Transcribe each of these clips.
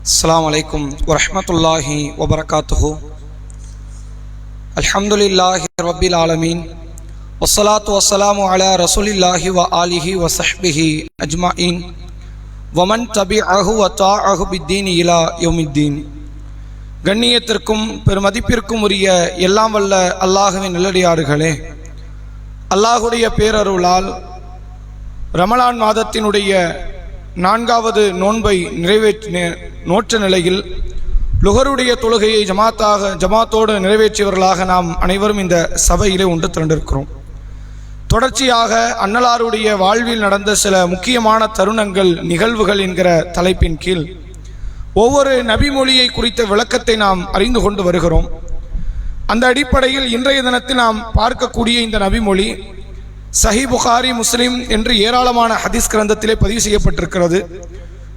அஸ்லாம் வலைக்கும் வரமத்துல்லாஹி வபரகாத்துஹு அல்ஹம்துலில்லாஹி ரபில் ஆலமீன் வசலாத்து வசலாமு அலா ரசூலில்லாஹி வ ஆலிஹி வசஹ்பிஹி அஜ்மாயின் வமன் தபி அஹு வத்தா அஹு பித்தீன் இலா யோமித்தீன் கண்ணியத்திற்கும் பெருமதிப்பிற்கும் உரிய எல்லாம் வல்ல அல்லாஹுவின் நிலடியாறுகளே அல்லாஹுடைய பேரருளால் ரமலான் மாதத்தினுடைய நான்காவது நோன்பை நிறைவேற்றி நோற்ற நிலையில் லுகருடைய தொழுகையை ஜமாத்தாக ஜமாத்தோடு நிறைவேற்றியவர்களாக நாம் அனைவரும் இந்த சபையிலே ஒன்று திரண்டிருக்கிறோம். தொடர்ச்சியாக அன்னலாருடைய வாழ்வில் நடந்த சில முக்கியமான தருணங்கள் நிகழ்வுகள் என்கிற தலைப்பின் கீழ் ஒவ்வொரு நபிமொழியை குறித்த விளக்கத்தை நாம் அறிந்து கொண்டு வருகிறோம். அந்த அடிப்படையில் இன்றைய தினத்தில் நாம் பார்க்கக்கூடிய இந்த நபிமொழி சஹி புகாரி முஸ்லிம் என்று ஏராளமான ஹதீஸ் கிரந்தத்திலே பதிவு செய்யப்பட்டிருக்கிறது.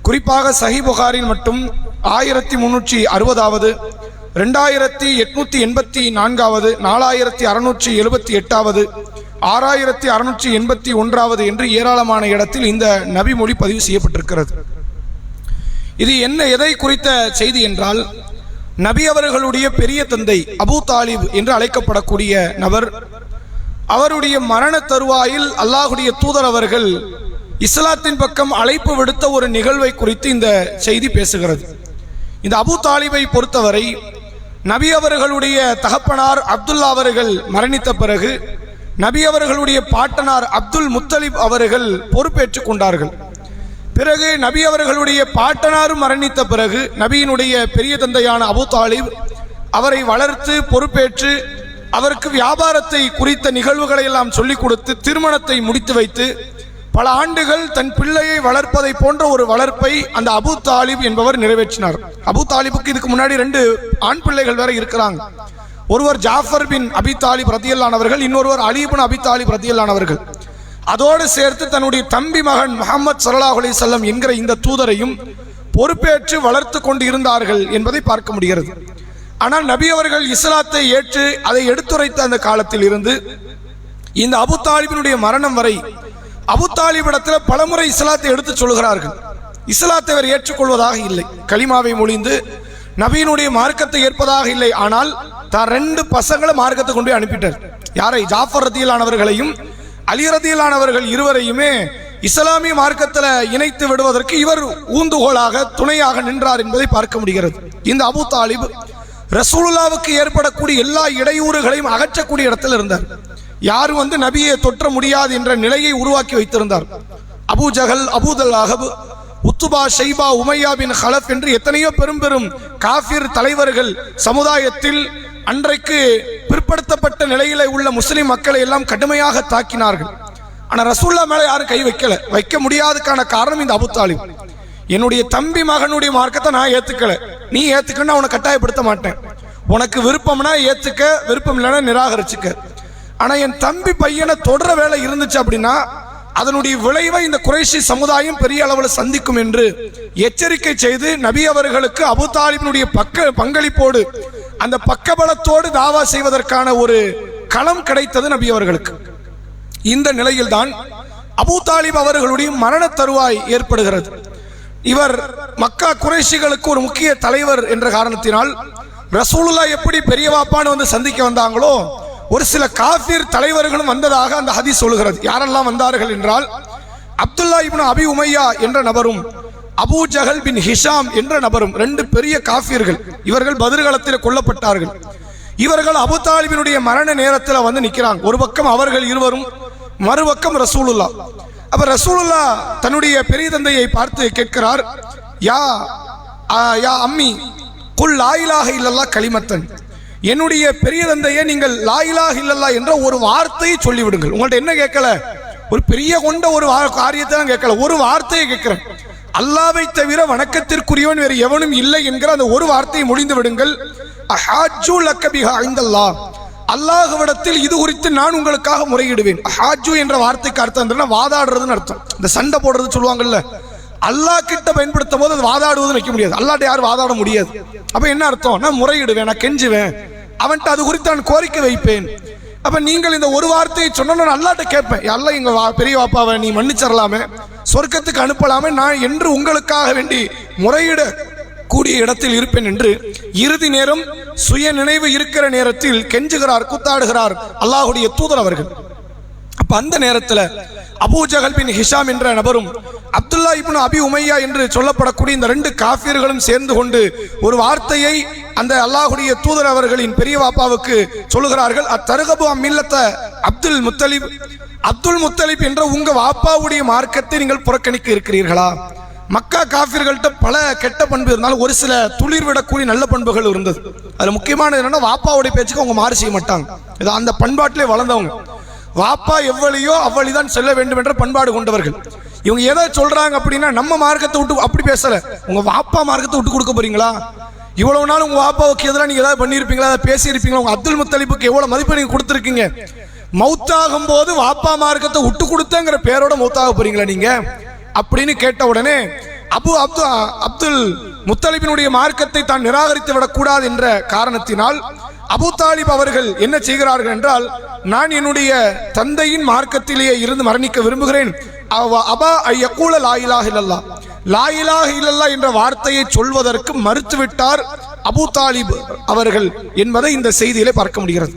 குறிப்பாக சஹி புகாரில் மட்டும் ஆயிரத்தி முன்னூற்றி அறுபதாவது ரெண்டாயிரத்தி எட்நூத்தி எண்பத்தி நான்காவது நாலாயிரத்தி அறுநூற்றி எழுபத்தி எட்டாவது ஆறாயிரத்தி அறுநூற்றி எண்பத்தி ஒன்றாவது என்று ஏராளமான இடத்தில் இந்த நபிமொழி பதிவு செய்யப்பட்டிருக்கிறது. இது என்ன எதை குறித்த செய்தி என்றால் நபி அவர்களுடைய பெரிய தந்தை அபூ தாலிப் என்று அழைக்கப்படக்கூடிய நபர் அவருடைய மரண தருவாயில் அல்லாஹுடைய தூதர் அவர்கள் இஸ்லாத்தின் பக்கம் அழைப்பு விடுத்த ஒரு நிகழ்வை குறித்து இந்த செய்தி பேசுகிறது. இந்த அபு தாலிபை பொறுத்தவரை நபி அவர்களுடைய தகப்பனார் அப்துல்லா அவர்கள் மரணித்த பிறகு நபி அவர்களுடைய பாட்டனார் அப்துல் முத்தலிப் அவர்கள் பொறுப்பேற்றுக் கொண்டார்கள். பிறகு நபி அவர்களுடைய பாட்டனாரும் மரணித்த பிறகு நபியினுடைய பெரிய தந்தையான அபு தாலிப் அவரை வளர்த்து பொறுப்பேற்று அவருக்கு வியாபாரத்தை குறித்த நிகழ்வுகளை எல்லாம் சொல்லிக் கொடுத்து திருமணத்தை முடித்து வைத்து பல ஆண்டுகள் தன் பிள்ளையை வளர்ப்பதை போன்ற ஒரு வளர்ப்பை அந்த அபு தாலிப் என்பவர் நிறைவேற்றினார். அபு தாலிபுக்கு இதுக்கு முன்னாடி ரெண்டு ஆண் பிள்ளைகள் வேற இருக்கிறாங்க. ஒருவர் ஜாஃபர் பின் அபி தாலிப் ரத்தியல்லானவர்கள் இன்னொருவர் அலிபின் அபி தாலிப் ரத்தியல்லானவர்கள் அதோடு சேர்த்து தன்னுடைய தம்பி மகன் முகமது சல்லாஹ் அலி செல்லம் என்கிற இந்த தூதரையும் பொறுப்பேற்று வளர்த்து கொண்டு இருந்தார்கள் என்பதை பார்க்க முடிகிறது. ஆனால் நபி அவர்கள் இஸ்லாத்தை ஏற்று அதை எடுத்துரைத்த அந்த காலத்தில் இருந்து இந்த அபு தாலிபினுடைய மரணம் வரை அபு தாலிபிடத்தில் பலமுறை இஸ்லாத்தை எடுத்து சொல்கிறார்கள் இஸ்லாத்தை அவர் ஏற்றுக்கொள்வதாக இல்லை. கலிமாவை மொழிந்து நபியினுடைய மார்க்கத்தை ஏற்பதாக இல்லை. ஆனால் தான் ரெண்டு பசங்களை மார்க்கத்தை கொண்டு போய் அனுப்பிட்டார். யாரை? ஜாஃபர் ரத்தியிலானவர்களையும் அலி ரத்தியிலானவர்கள் இருவரையுமே இஸ்லாமிய மார்க்கத்தில் இணைத்து விடுவதற்கு இவர் ஊந்துகோலாக துணையாக நின்றார் என்பதை பார்க்க முடிகிறது. இந்த அபு தாலிப் ரசூலுல்லாவுக்கு ஏற்படக்கூடிய எல்லா இடையூறுகளையும் அகற்றக்கூடிய இடத்தில் இருந்தார். யாரும் வந்து நபியை தொற்ற முடியாது என்ற நிலையை உருவாக்கி வைத்திருந்தார். அபு ஜஹல் அபூதல் அகபு உத்துபா ஷைபா உமையா பின் ஹலப் என்று எத்தனையோ பெரும் பெரும் காஃபிர் தலைவர்கள் சமுதாயத்தில் அன்றைக்கு பிற்படுத்தப்பட்ட நிலையில உள்ள முஸ்லிம் மக்களை எல்லாம் கடுமையாக தாக்கினார்கள். ஆனால் ரசூல்லா மேலே யாரும் கை வைக்கல. வைக்க முடியாதுக்கான காரணம் இந்த அபு தாலிப். என்னுடைய தம்பி மகனுடைய மார்க்கத்தை நான் ஏத்துக்கல. நீ ஏத்துக்கன்னு அவனை கட்டாயப்படுத்த மாட்டேன். உனக்கு விருப்பம்னா ஏத்துக்க விருப்பம் இல்லைன்னா நிராகரிச்சுக்க. ஆனா என் தம்பி பையனை தொடர வேலை இருந்துச்சு அப்படின்னா அதனுடைய விளைவை இந்த குறைஷி சமுதாயம் பெரிய அளவில் சந்திக்கும் என்று எச்சரிக்கை செய்து நபி அவர்களுக்கு அபு தாலிபினுடைய பக்க பங்களிப்போடு அந்த பக்கபலத்தோடு தாவா செய்வதற்கான ஒரு களம் கிடைத்தது நபி அவர்களுக்கு. இந்த நிலையில்தான் அபு தாலிப் அவர்களுடைய மரண தருவாய் ஏற்படுகிறது. இவர் மக்கா குறைஷிகளுக்கு ஒரு முக்கிய தலைவர் என்ற காரணத்தினால் ரசூலுல்லா எப்படி பெரிய வாப்பான்னு வந்து சந்திக்க வந்தாங்களோ ஒரு சில காஃபிர் தலைவர்களும் வந்ததாக அந்த ஹதி சொல்கிறது யாரெல்லாம் வந்தார்கள் என்றால் அப்துல்லா இப்னு அபி உமையா என்ற நபரும் அபூ ஜஹல் பின் ஹிஷாம் என்ற நபரும் ரெண்டு பெரிய காஃபியர்கள் இவர்கள் பதிர்களத்தில் கொல்லப்பட்டார்கள். இவர்கள் அபு தாலிபினுடைய மரண நேரத்தில் வந்து நிற்கிறாங்க ஒரு பக்கம் அவர்கள் இருவரும் மறுபக்கம் ரசூலுல்லா அப்ப ரசூலுல்லா தன்னுடைய பெரிய தந்தையை பார்த்து கேட்கிறார் யா யா அம்மி குல் லாயிலாக இல்லல்லா களிமத்தன். என்னுடைய பெரிய தந்தையை நீங்கள் லாயிலாக இல்லல்லா என்ற ஒரு வார்த்தையை சொல்லிவிடுங்கள். உங்கள்ட்ட என்ன கேட்கல? ஒரு பெரிய கொண்ட ஒரு வா- காரியத்தை தான் கேட்கல. ஒரு வார்த்தையை கேட்கிறேன். அல்லாவை தவிர வணக்கத்திற்குரியவன் வேறு எவனும் இல்லை என்கிற அந்த ஒரு வார்த்தையை முடிந்து விடுங்கள். அஹாஜு லக்கபிஹா ஐந்தல்லா அல்லாஹுவிடத்தில் இது குறித்து நான் உங்களுக்காக முறையிடுவேன். ஹாஜு என்ற வார்த்தைக்கு அர்த்தம் என்னன்னா வாதாடுறதுன்னு அர்த்தம். இந்த சண்டை போடுறது சொல்லுவாங்கல்ல அல்லாஹ் கிட்ட பயன்படுத்தும் போது அது வாதாடுவதுன்னு வைக்க முடியாது. அல்லாட்ட யாரும் வாதாட முடியாது. அப்ப என்ன அர்த்தம்? நான் முறையிடுவேன் நான் கெஞ்சுவேன். அவன்கிட்ட அது குறித்து நான் கோரிக்கை வைப்பேன். அப்ப நீங்கள் இந்த ஒரு வார்த்தையை சொன்ன நான் அல்லாட்ட கேட்பேன். அல்ல எங்க வா- பெரிய வாப்பாவை நீ மன்னிச்சிடலாமே. சொர்க்கத்துக்கு அனுப்பலாமே. நான் என்று உங்களுக்காக வேண்டி முறையிட. கூடிய இடத்தில் இருப்பேன் என்று இறுதி நேரம் சுய நினைவு இருக்கிற நேரத்தில் கெஞ்சுகிறார் கூத்தாடுகிறார் அல்லாஹுடைய தூதர் அவர்கள். அப்ப அந்த நேரத்தில் அபூஜகல் பின் ஹிஷாம் என்ற நபரும் அப்துல்லா இப்னு அபி உமையா என்று சொல்லப்படக்கூடிய இந்த ரெண்டு காஃபியர்களும் சேர்ந்து கொண்டு ஒரு வார்த்தையை அந்த அல்லாஹுடைய தூதர் அவர்களின் பெரிய வாப்பாவுக்கு சொல்லுகிறார்கள். அத்தருகபு அம்மில்லத்த அப்துல் முத்தலிப் அப்துல் முத்தலிப் என்ற உங்க வாப்பாவுடைய மார்க்கத்தை நீங்கள் புறக்கணிக்க இருக்கிறீர்களா? மக்கா காஃபிர்கள்ட்ட பல கெட்ட பண்பு இருந்தாலும் ஒரு சில துளிர் விடக்கூடிய நல்ல பண்புகள் இருந்தது. அதில் முக்கியமானது என்னென்னா வாப்பாவுடைய பேச்சுக்கு அவங்க மாறு செய்ய மாட்டாங்க. இது அந்த பண்பாட்டிலே வளர்ந்தவங்க. வாப்பா எவ்வளியோ அவ்வளிதான் செல்ல வேண்டும் என்ற பண்பாடு கொண்டவர்கள். இவங்க எதை சொல்கிறாங்க அப்படின்னா நம்ம மார்க்கத்தை விட்டு அப்படி பேசலை. உங்கள் வாப்பா மார்க்கத்தை விட்டு கொடுக்க போகிறீங்களா இவ்வளவு நாள் உங்கள் வாப்பாவுக்கு எதிராக நீங்கள் ஏதாவது பண்ணியிருப்பீங்களா? அதை பேசியிருப்பீங்களா? உங்கள் அப்துல் முத்தலிப்புக்கு எவ்வளோ மதிப்பு நீங்கள் கொடுத்துருக்கீங்க? மௌத்தாகும் போது வாப்பா மார்க்கத்தை விட்டு கொடுத்தங்கிற பேரோட மௌத்தாக போகிறீங்களா நீங்கள் அப்படின்னு கேட்ட உடனே அபு அப்து அப்துல் முத்தலிபினுடைய மார்க்கத்தை தான் நிராகரித்து விடக்கூடாது என்ற காரணத்தினால் அபு தாலிப் அவர்கள் என்ன செய்கிறார்கள் என்றால் நான் என்னுடைய தந்தையின் மார்க்கத்திலேயே இருந்து மரணிக்க விரும்புகிறேன். அபா ஐயக்கூல லாயிலாக இல்லல்லா. லாயிலாக இல்லல்லா என்ற வார்த்தையை சொல்வதற்கு மறுத்துவிட்டார் அபு தாலிப் அவர்கள் என்பதை இந்த செய்தியிலே பார்க்க முடிகிறது.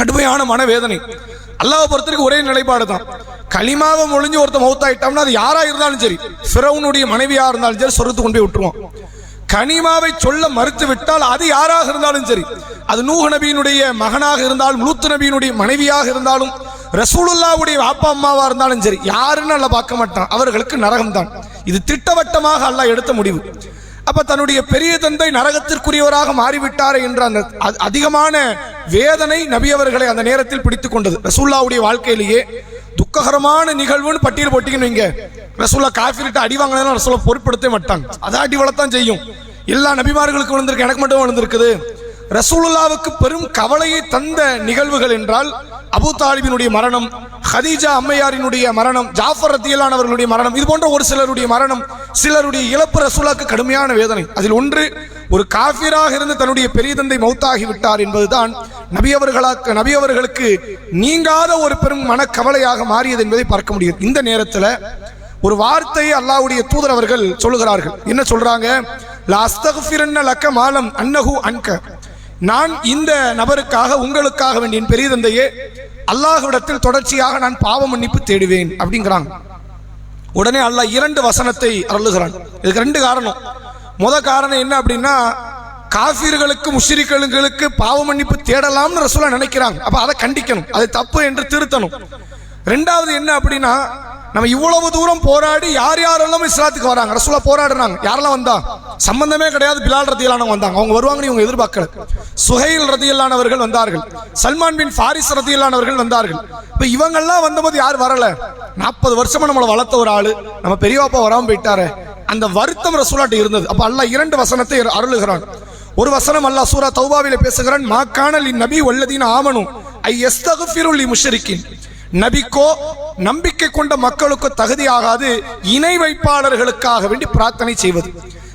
கடுமையான மனவேதனை. அல்லாஹ் பொறுத்தருக்கு ஒரே நிலைப்பாடு தான் களிமாவை ஒளிஞ்சு ஒருத்த மௌத்தாயிட்டோம்னா அது யாரா இருந்தாலும் சரி ஃபிரௌனுடைய மனைவியா இருந்தாலும் சரி சொர்க்கத்துக்கு கொண்டு போய் விட்டுருவோம். கனிமாவை சொல்ல மறுத்து விட்டால் அது யாராக இருந்தாலும் சரி அது நூஹ் நபியினுடைய மகனாக இருந்தாலும் லூத்து நபியினுடைய மனைவியாக இருந்தாலும் ரசூலுல்லாவுடைய அப்பா அம்மாவா இருந்தாலும் சரி யாருன்னு அல்ல பார்க்க மாட்டான். அவர்களுக்கு நரகம் தான் இது திட்டவட்டமாக அல்லாஹ் எடுத்த முடிவு. அப்ப தன்னுடைய பெரிய தந்தை நரகத்திற்குரியவராக மாறிவிட்டார் என்ற அந்த அதிகமான வேதனை நபி அவர்களை அந்த நேரத்தில் பிடித்துக் கொண்டது. ரசூல்லாவுடைய வாழ்க்கையிலேயே துக்ககரமான நிகழ்வுன்னு பட்டியல் போட்டீங்கன்னு வைங்க. ரசூல்லா காஃபிரிட்ட அடி வாங்கினா ரசூலா பொருட்படுத்த மாட்டாங்க. அதான் அடி வளர்த்தான் செய்யும். எல்லா நபிமார்களுக்கும் விழுந்திருக்கு எனக்கு மட்டும் விழுந்திருக்குது ரசூலுல்லாவுக்கு பெரும் கவலையை தந்த நிகழ்வுகள் என்றால் அபூ தாலிபினுடைய மரணம் ஹதீஜா அம்மையாரினுடைய மரணம் ஜாஃபர் ரத்தியலானவர்களுடைய மரணம் இது போன்ற ஒரு சிலருடைய மரணம் சிலருடைய இழப்பு ரசூலாக்கு கடுமையான வேதனை. அதில் ஒன்று ஒரு காஃபிராக இருந்து தன்னுடைய பெரிய தந்தை மௌத்தாகி விட்டார் என்பதுதான் நபியவர்களாக நபியவர்களுக்கு நீங்காத ஒரு பெரும் மனக்கவலையாக மாறியது என்பதை பார்க்க முடியும். இந்த நேரத்தில் ஒரு வார்த்தையை அல்லாவுடைய தூதர் அவர்கள் சொல்லுகிறார்கள். என்ன சொல்றாங்க? லக்க மாலம் அன்னஹு அன்க. நான் இந்த நபருக்காக உங்களுக்காக வேண்டிய பெரிய தந்தையே அல்லாஹ்விடத்தில் தொடர்ச்சியாக நான் பாவ மன்னிப்பு தேடுவேன் அப்படிங்கிறாங்க. உடனே அல்லாஹ் இரண்டு வசனத்தை அருளுகிறான். இதுக்கு ரெண்டு காரணம். முத காரணம் என்ன அப்படின்னா காஃபிர்களுக்கு முஷ்ரிக்களுக்கு பாவ மன்னிப்பு தேடலாம்னு ரசூலா நினைக்கிறாங்க. அப்ப அதை கண்டிக்கணும். அது தப்பு என்று திருத்தணும். ரெண்டாவது என்ன அப்படின்னா நம்ம இவ்வளவு தூரம் போராடி யார் யாரெல்லாம் இஸ்லாத்துக்கு வராங்க? ரசூலா போராடுறாங்க. யாரெல்லாம் வந்தா? சம்பந்தமே கிடையாது. பிலால் ரத்தியலானவங்க வந்தாங்க. அவங்க வருவாங்கன்னு இவங்க எதிர்பார்க்கல. சுஹைல் ரதியல்லானவர்கள் வந்தார்கள். சல்மான் பின் ஃபாரிஸ் ரதியல்லானவர்கள் வந்தார்கள். இப்போ இவங்கெல்லாம் வந்தபோது யார் வரல? நாற்பது வருஷமா நம்மளை வளர்த்த ஒரு ஆளு. நம்ம பெரியவாப்பா வராமல் போயிட்டாரு. அந்த வருத்தம் ரசூலாட்டு இருந்தது. அப்ப அல்ல இரண்டு வசனத்தை அருளுகிறான். ஒரு வசனம் அல்லாஹ் சூரா தௌபாவில பேசுகிறான் மாக்கானல் நபி வல்லதீன் ஆமனும் ஐ எஸ்தகுஃபிருல் முஷரிக்கின். நபிக்கோ நம்பிக்கை கொண்ட மக்களுக்கோ தகுதியாகாது இணை வைப்பாளர்களுக்காக வேண்டி பிரார்த்தனை செய்வது.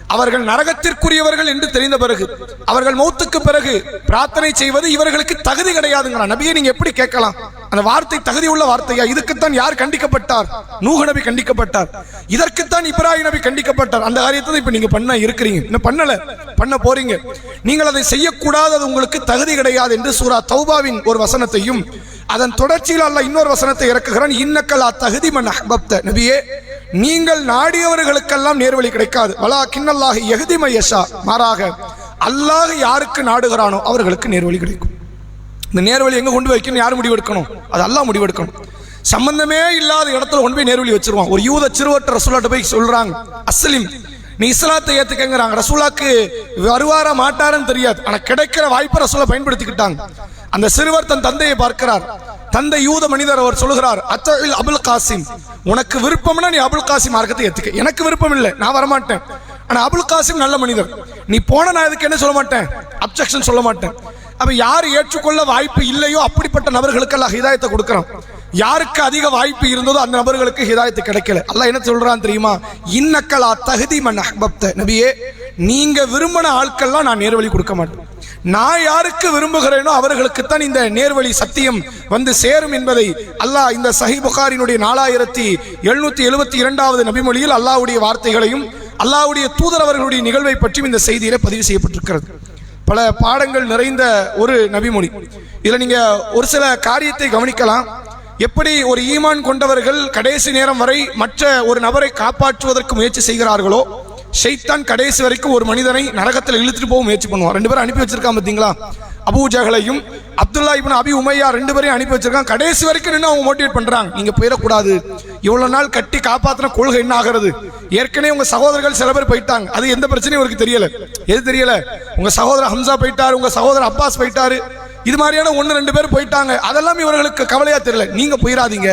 அவர்கள் நரகத்திற்குரியவர்கள் என்று தெரிந்த பிறகு அவர்கள் மௌத்துக்கு பிறகு பிரார்த்தனை செய்வது இவர்களுக்கு தகுதி கிடையாதுங்கிறான் நபியை நீங்க எப்படி கேட்கலாம்? அந்த வார்த்தை தகுதி உள்ள வார்த்தையா? இதுக்குத்தான் யார் கண்டிக்கப்பட்டார்? நூக நபி கண்டிக்கப்பட்டார். இதற்குத்தான் இப்ராஹிம் நபி கண்டிக்கப்பட்டார். அந்த காரியத்தை இப்ப நீங்க பண்ண இருக்கிறீங்க. இன்னும் பண்ணல. பண்ண போறீங்க. நீங்கள் அதை செய்யக்கூடாது அது உங்களுக்கு தகுதி கிடையாது என்று சூரா தௌபாவின் ஒரு வசனத்தையும் அதன் தொடர்ச்சியில் அல்ல இன்னொரு வசனத்தை இறக்குகிறான். இன்னக்கலா அத்தகுதி மண் அஹ்பப்த. நபியே நீங்கள் நாடியவர்களுக்கெல்லாம் நேர்வழி கிடைக்காது. வலா கிண்ணல்லாக எகுதிம யஷா. மாறாக அல்லாஹ் யாருக்கு நாடுகிறானோ அவர்களுக்கு நேர்வழி கிடைக்கும். இந்த நேர்வழி எங்கே கொண்டு வைக்கணும்? யார் முடிவெடுக்கணும் அது அல்லாஹ் முடிவெடுக்கணும் சம்பந்தமே இல்லாத இடத்துல கொண்டு போய் நேர்வழி வச்சிருவான். ஒரு யூத சிறுவட்ட ரசூலாட்ட போய் சொல்றாங்க அஸ்லிம் நீ இஸ்லாத்தை ஏத்துக்கங்கிறாங்க. ரசூலாக்கு வருவாரா மாட்டாருன்னு தெரியாது. ஆனா கிடைக்கிற வாய்ப்பை ரசூலா பயன்படுத்திக்கிட்டாங்க. அந்த சிறுவர் தன் தந்தையை பார்க்கிறார். தந்தை யூத மனிதர் அவர் சொல்கிறார் அத்தழில் அபுல் காசிம். உனக்கு விருப்பம்னா நீ அபுல் காசிம் மார்க்கத்தை ஏத்துக்க. எனக்கு விருப்பம் இல்லை நான் வரமாட்டேன். ஆனா அபுல் காசிம் நல்ல மனிதர். நீ போன நான் இதுக்கு என்ன சொல்ல மாட்டேன்? அப்செக்ஷன் சொல்ல மாட்டேன். அப்ப யார் ஏற்றுக்கொள்ள வாய்ப்பு இல்லையோ அப்படிப்பட்ட நபர்களுக்கெல்லாம் ஹிதாயத்தை கொடுக்குறான் யாருக்கு அதிக வாய்ப்பு இருந்ததோ அந்த நபர்களுக்கு ஹிதாயத்து கிடைக்கல. அல்லாஹ் என்ன சொல்றான் தெரியுமா? இன்னக்கலா தகுதி மன் அஹ்பப்த. நபியே நீங்க விரும்பின ஆட்கள்லாம் நான் நேர்வழி கொடுக்க மாட்டேன். நான் யாருக்கு விரும்புகிறேனோ அவர்களுக்குத்தான் இந்த நேர்வழி சத்தியம் வந்து சேரும் என்பதை அல்லாஹ் இந்த சஹி புகாரினுடைய நாலாயிரத்தி எழுநூத்தி எழுபத்தி இரண்டாவது நபிமொழியில் அல்லாவுடைய வார்த்தைகளையும் அல்லாஹ்வுடைய தூதர் அவர்களுடைய நிகழ்வை பற்றியும் இந்த செய்தியில பதிவு செய்யப்பட்டிருக்கிறது. பல பாடங்கள் நிறைந்த ஒரு நபிமொழி. இதில் நீங்க ஒரு சில காரியத்தை கவனிக்கலாம். எப்படி ஒரு ஈமான் கொண்டவர்கள் கடைசி நேரம் வரை மற்ற ஒரு நபரை காப்பாற்றுவதற்கு முயற்சி செய்கிறார்களோ ஷைத்தான் கடைசி வரைக்கும் ஒரு மனிதனை நரகத்தில் இழுத்துட்டு போக முயற்சி பண்ணுவான். ரெண்டு பேரும் அனுப்பி வச்சிருக்கான் பார்த்தீங்களா அபூ ஜஹலையும் அப்துல்லா இப்னு அபி உமையா ரெண்டு பேரையும் அனுப்பி வச்சிருக்காங்க கடைசி வரைக்கும் நின்று அவங்க மோட்டிவேட் பண்றாங்க. நீங்க போயிடக்கூடாது. இவ்வளவு நாள் கட்டி காப்பாத்தின கொள்கை என்ன ஆகிறது? ஏற்கனவே உங்க சகோதரர்கள் சில பேர் போயிட்டாங்க. அது எந்த பிரச்சனையும் அவருக்கு தெரியல. எது தெரியல? உங்க சகோதரர் ஹம்சா போயிட்டாரு உங்க சகோதரர் அப்பாஸ் போயிட்டாரு. இது மாதிரியான ஒன்று ரெண்டு பேர் போயிட்டாங்க. அதெல்லாம் இவர்களுக்கு கவலையாக தெரியல. நீங்கள் போயிடாதீங்க.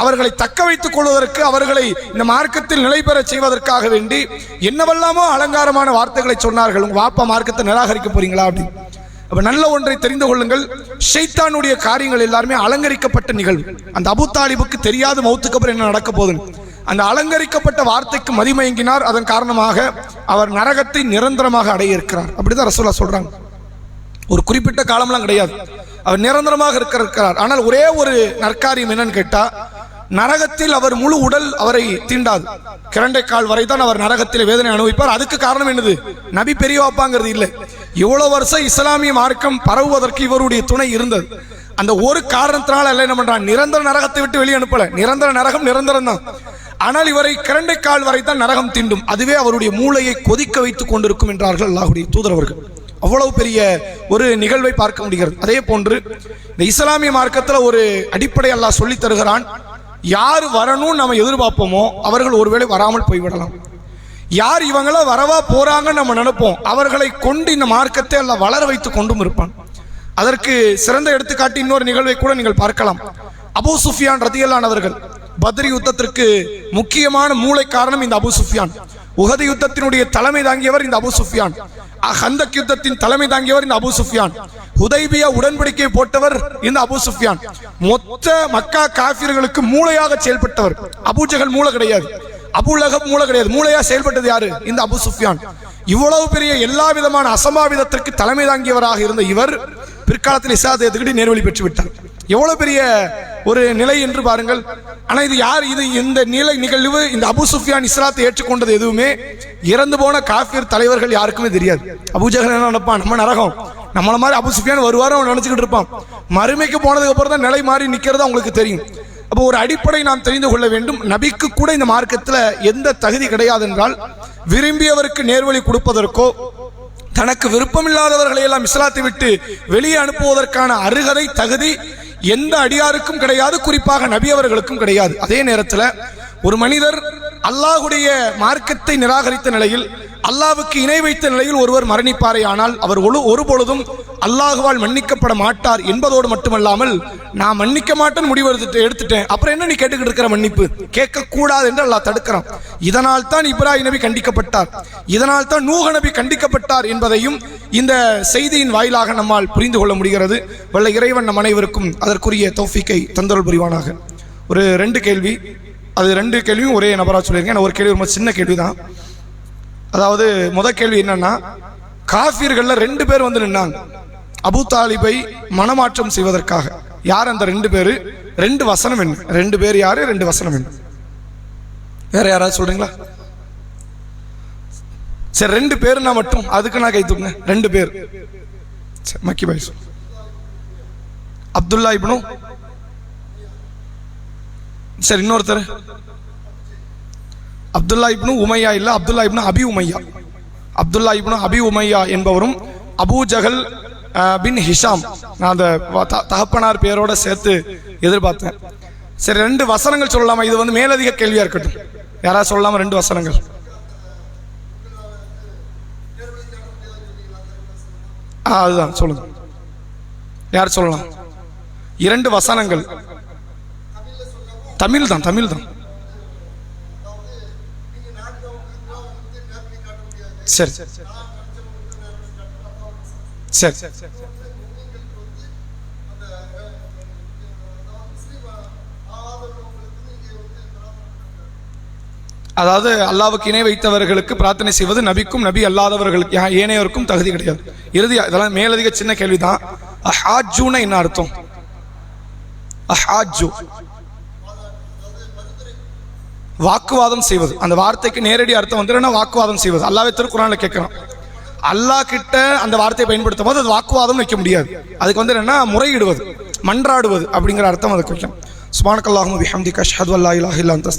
அவர்களை தக்க வைத்துக் கொள்வதற்கு அவர்களை இந்த மார்க்கத்தில் நிலை பெற செய்வதற்காக வேண்டி என்னவெல்லாமோ அலங்காரமான வார்த்தைகளை சொன்னார்கள். உங்க வாப்பா மார்க்கத்தை நிராகரிக்க போறீங்களா அப்படின்னு அப்போ நல்ல ஒன்றை தெரிந்து கொள்ளுங்கள். ஷைத்தானுடைய காரியங்கள் எல்லாருமே அலங்கரிக்கப்பட்ட நிகழ்வு. அந்த அபு தாலிபுக்கு தெரியாத மௌத்துக்கு அப்புறம் என்ன நடக்க போகுதுன்னு அந்த அலங்கரிக்கப்பட்ட வார்த்தைக்கு மதிமயங்கினார். அதன் காரணமாக அவர் நரகத்தை நிரந்தரமாக அடைய இருக்கிறார் அப்படிதான் ரசோல்லா சொல்றாங்க. ஒரு குறிப்பிட்ட காலம்லாம் கிடையாது. அவர் நிரந்தரமாக இருக்க இருக்கிறார். ஆனால் ஒரே ஒரு நற்காரியம் என்னன்னு கேட்டால் நரகத்தில் அவர் முழு உடல் அவரை தீண்டாது. கிரண்டை கால் வரை தான் அவர் நரகத்தில் வேதனை அனுபவிப்பார். அதுக்கு காரணம் என்னது? நபி பெரியவாப்பாங்கிறது இல்லை. இவ்வளவு வருஷம் இஸ்லாமிய மார்க்கம் பரவுவதற்கு இவருடைய துணை இருந்தது. அந்த ஒரு காரணத்தினால எல்லாம் என்ன பண்றான் நிரந்தர நரகத்தை விட்டு வெளியே அனுப்பல. நிரந்தர நரகம் நிரந்தரம் தான். ஆனால் இவரை கிரண்டை கால் வரை தான் நரகம் தீண்டும். அதுவே அவருடைய மூளையை கொதிக்க வைத்துக் கொண்டிருக்கும் என்றார்கள் அல்லாஹுடைய தூதரவர்கள் அவ்வளவு பெரிய ஒரு நிகழ்வை பார்க்க முடிகிறது. அதே போன்று இந்த இஸ்லாமிய மார்க்கத்தில் ஒரு அடிப்படை அல்லாஹ் சொல்லி தருகிறான். யார் வரணும்னு நம்ம எதிர்பார்ப்போமோ அவர்கள் ஒருவேளை வராமல் போய்விடலாம். யார் இவங்கள வரவா போறாங்கன்னு நம்ம நினைப்போம். அவர்களை கொண்டு இந்த மார்க்கத்தை எல்லாம் வளர வைத்து கொண்டும் இருப்பான். அதற்கு சிறந்த எடுத்துக்காட்டு இன்னொரு நிகழ்வை கூட நீங்கள் பார்க்கலாம். அபு சுஃபியான் ரதியல்லானவர்கள் பத்ரி யுத்தத்திற்கு முக்கியமான மூளை காரணம் இந்த அபு சுஃபியான். உகது யுத்தத்தினுடைய தலைமை தாங்கியவர் இந்த அபுசுஃபியான் சுஃபியான். ஹந்தக் யுத்தத்தின் தலைமை தாங்கியவர் இந்த அபுசுஃபியான் ஹுதைபியா உடன்படிக்கை போட்டவர் இந்த அபுசுஃபியான் மொத்த மக்கா காஃபியர்களுக்கு மூளையாக செயல்பட்டவர். அபூஜகல் மூளை கிடையாது. அபு மூளை கிடையாது. மூளையா செயல்பட்டது யாரு? இந்த அபு சுஃபியான். இவ்வளவு பெரிய எல்லா விதமான அசம்பாவிதத்திற்கு தலைமை தாங்கியவராக இருந்த இவர் பிற்காலத்தில் இஸ்லாத்தை நேர்வழி பெற்று எவ்வளோ எவ்வளவு பெரிய ஒரு நிலை என்று பாருங்கள். ஆனா இது யார்? இது இந்த நிலை நிகழ்வு இந்த அபு சுஃபியான் இஸ்லாத்தை ஏற்றுக்கொண்டது எதுவுமே இறந்து போன காஃபியர் தலைவர்கள் யாருக்குமே தெரியாது. அபுஜகன் என்ன நினைப்பான்? நம்ம நரகம். நம்மள மாதிரி அபு சுஃபியான் வருவாரு அவன் நினைச்சுக்கிட்டு இருப்பான். மறுமைக்கு போனதுக்கு அப்புறம் தான் நிலை மாறி நிக்கிறது அவங்களுக்கு தெரியும். அப்போ ஒரு அடிப்படை நாம் தெரிந்து கொள்ள வேண்டும். நபிக்கு கூட இந்த மார்க்கத்தில் எந்த தகுதி கிடையாது என்றால் விரும்பியவருக்கு நேர்வழி கொடுப்பதற்கோ தனக்கு விருப்பமில்லாதவர்களை எல்லாம் இஸ்லாத்தை விட்டு வெளியே அனுப்புவதற்கான அருகதை தகுதி எந்த அடியாருக்கும் கிடையாது குறிப்பாக நபி அவர்களுக்கும் கிடையாது. அதே நேரத்தில் ஒரு மனிதர் அல்லாஹுடைய மார்க்கத்தை நிராகரித்த நிலையில் அல்லாவுக்கு இணை வைத்த நிலையில் ஒருவர் மரணிப்பாரே ஆனால் அவர் ஒரு ஒருபொழுதும் அல்லாஹுவால் மன்னிக்கப்பட மாட்டார் என்பதோடு மட்டுமல்லாமல் நான் மன்னிக்க மாட்டேன்னு முடிவு எடுத்துட்டு எடுத்துட்டேன். அப்புறம் என்ன நீ கேட்டுக்கிட்டு இருக்கிற மன்னிப்பு? கேட்கக்கூடாது என்று அல்லாஹ் தடுக்கிறான். இதனால் தான் இப்ராஹிம் நபி கண்டிக்கப்பட்டார். இதனால் தான் நூக நபி கண்டிக்கப்பட்டார் என்பதையும் இந்த செய்தியின் வாயிலாக நம்மால் புரிந்து கொள்ள முடிகிறது. வல்ல இறைவன் நம் அனைவருக்கும் அதற்குரிய தௌஃபிக்கை தந்தொருள் புரிவானாக. ஒரு ரெண்டு கேள்வி. அது ரெண்டு கேள்வியும் ஒரே நபராக சொல்லியிருக்கேன். ஒரு கேள்வி ரொம்ப சின்ன கேள்வி தான் அதாவது முத கேள்வி என்னன்னா காஃபியர்களில் ரெண்டு பேர் வந்து நின்னாங்க. அபு தாலிபை மனமாற்றம் செய்வதற்காக. யார் அந்த ரெண்டு பேர்? ரெண்டு வசனம் என்ன? ரெண்டு பேர் யார்? ரெண்டு வசனம் என்ன? வேற யாராவது சொல்றீங்களா? சரி ரெண்டு பேருனா மட்டும் அதுக்கு நான் கை தூங்க ரெண்டு பேர். சரி, மக்கி பாய் சொல் அப்துல்லா இப்னு. சரி இன்னொருத்தர். அப்துல்லா இப்னு உமையா இல்லை அப்துல்லா இப்னு அபி உமையா. அப்துல்லா இப்னு அபி உமையா என்பவரும் அபூ ஜஹல் பின் ஹிஷாம். நான் அந்த தகப்பனார் பேரோட சேர்த்து எதிர்பார்த்தேன். சரி ரெண்டு வசனங்கள் சொல்லலாமா? இது வந்து மேலதிக கேள்வியா இருக்கட்டும். யாராவது சொல்லலாமா ரெண்டு வசனங்கள்? ஆ அதுதான் சொல்லுங்க. யார் சொல்லலாம்? இரண்டு வசனங்கள். தமிழ் தான் தமிழ் தான் சரி. சரி. அதாவது அல்லாவுக்கு இணை வைத்தவர்களுக்கு பிரார்த்தனை செய்வது நபிக்கும் நபி அல்லாதவர்களுக்கு ஏனையோருக்கும் தகுதி கிடையாது. இறுதி இதெல்லாம் மேலதிக சின்ன கேள்விதான். அஹாஜூனா என்ன அர்த்தம்? அஹாஜு. வாக்குவாதம் செய்வது. அந்த வார்த்தைக்கு நேரடி அர்த்தம் வந்து வாக்குவாதம் செய்வது. அல்லாவே திருக்குறான்ல கேட்கிறோம் அல்லாஹ் கிட்ட அந்த வார்த்தையை பயன்படுத்தும் போது அது வாக்குவாதம் வைக்க முடியாது. அதுக்கு வந்து என்னன்னா முறையிடுவது மன்றாடுவது அப்படிங்கிற அர்த்தம் அதுக்கு வைக்கணும். சுபானக்கல்லாஹும் பிஹம்திக அஷ்ஹது அல்லா இலாஹ இல்லாஹ் அன்த